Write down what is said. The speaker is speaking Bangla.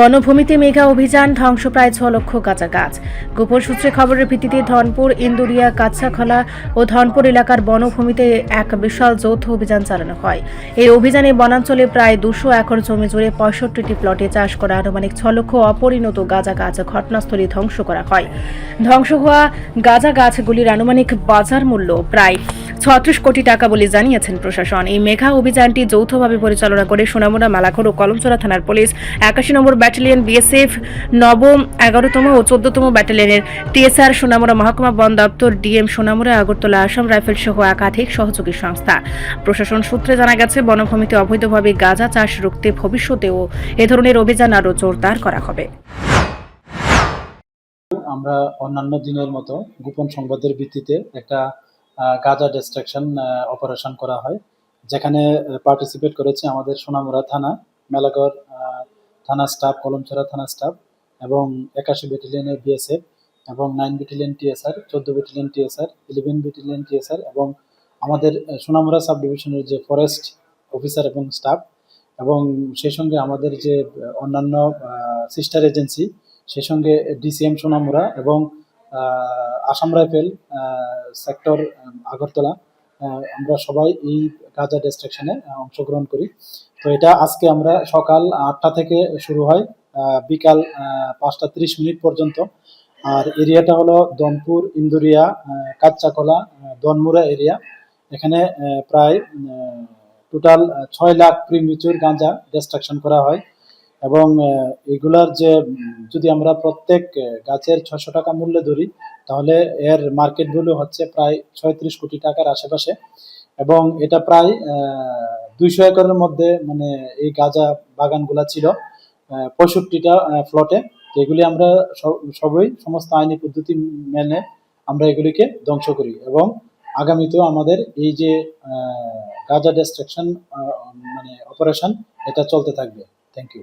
বনভূমিতে মেঘা অভিযান ধ্বংস প্রায় ছ লক্ষ গাঁজা গাছ। গোপন সূত্রে খবরের ভিত্তিতে ধনপুর, ইন্দুরিয়া কাছাখলা ও ধনপুর এলাকার বনভূমিতে এক বিশাল যৌথ অভিযান চালানো হয়। এই অভিযানে বনাঞ্চলে প্রায় দুশো একর জমি জুড়ে পঁয়ষট্টিটি প্লটে চাষ করা আনুমানিক ছ লক্ষ অপরিণত গাঁজা গাছ ঘটনাস্থলে ধ্বংস করা হয়। ধ্বংস হওয়া গাঁজা গাছগুলির আনুমানিক বাজার মূল্য প্রায় ছত্রিশ কোটি টাকা বলে জানিয়েছেন প্রশাসন। এই মেঘা অভিযানটি যৌথভাবে পরিচালনা করে সোনামুড়া, মালাখোর ও কলমচড়া থানার পুলিশ। একাশি নম্বর ব্যাটালিয়ন বিএসএফ নবম, এগারোতম ও চোদ্দতম ব্যাটালিয়নের টিএসআর সোনামুড়া মহকুমা বন দপ্তর, ডিএম সোনামুড়া, আগরতলা আসাম রাইফেল সহ একাধিক সহযোগী সংস্থা। প্রশাসন সূত্রে জানা গেছে, বনভূমিতে অবৈধভাবে গাঁজা চাষ রুখতে ভবিষ্যতেও এ ধরনের অভিযান আরও জোরদার করা হবে। আমরা অন্যান্য দিনের মতো গোপন সংবাদের ভিত্তিতে একটা গাঁজা ডিস্ট্রাকশন অপারেশন করা হয়। যেখানে পার্টিসিপেট করেছে আমাদের সোনামুড়া থানা মেলাগড় থানা স্টাফ কলমছড়া থানা স্টাফ এবং একাশি ব্যাটালিয়নের বিএসএফ এবং নাইন ব্যাটালিয়ন টিএসআর চোদ্দ battalion TSR eleven battalion TSR এবং আমাদের আহ, সোনামুড়া সাব ডিভিশনের যে ফরেস্ট অফিসার এবং স্টাফ এবং সেই সঙ্গে আমাদের যে অন্যান্য সিস্টার এজেন্সি সেই সঙ্গে ডিসিএম সোনামুড়া এবং আসাম রাইফেল সেক্টর আগরতলা। আমরা সবাই এই গাজা ডিস্ট্রাকশনে অংশগ্রহণ করি। তো এটা আজকে আমরা সকাল আটটা থেকে শুরু হয় বিকাল পাঁচটা ত্রিশ মিনিট পর্যন্ত। আর এরিয়াটা হলো দমপুর ইন্দুরিয়া কাচ্চাকলা আহ, দনমুড়া এরিয়া। এখানে প্রায় টোটাল ছয় লাখ প্রিমিচুর গাঁজা ডিস্ট্রাকশন করা হয়। এবং এগুলার যে, যদি আমরা প্রত্যেক গাছের ছশো টাকা মূল্যে ধরি, তাহলে এর মার্কেট ভ্যালু হচ্ছে প্রায় ছয়ত্রিশ কোটি টাকার আশেপাশে। এবং এটা প্রায় দুইশো একরের মধ্যে মানে এই গাঁজা বাগানগুলা ছিল পঁয়ষট্টিটা ফ্লটে এগুলি আমরা সব- সবই সমস্ত আইনি পদ্ধতি মেনে আমরা এগুলিকে ধ্বংস করি। এবং আগামীতেও আমাদের এই যে গাঁজা ডিস্ট্রাকশন মানে অপারেশন এটা চলতে থাকবে। Thank you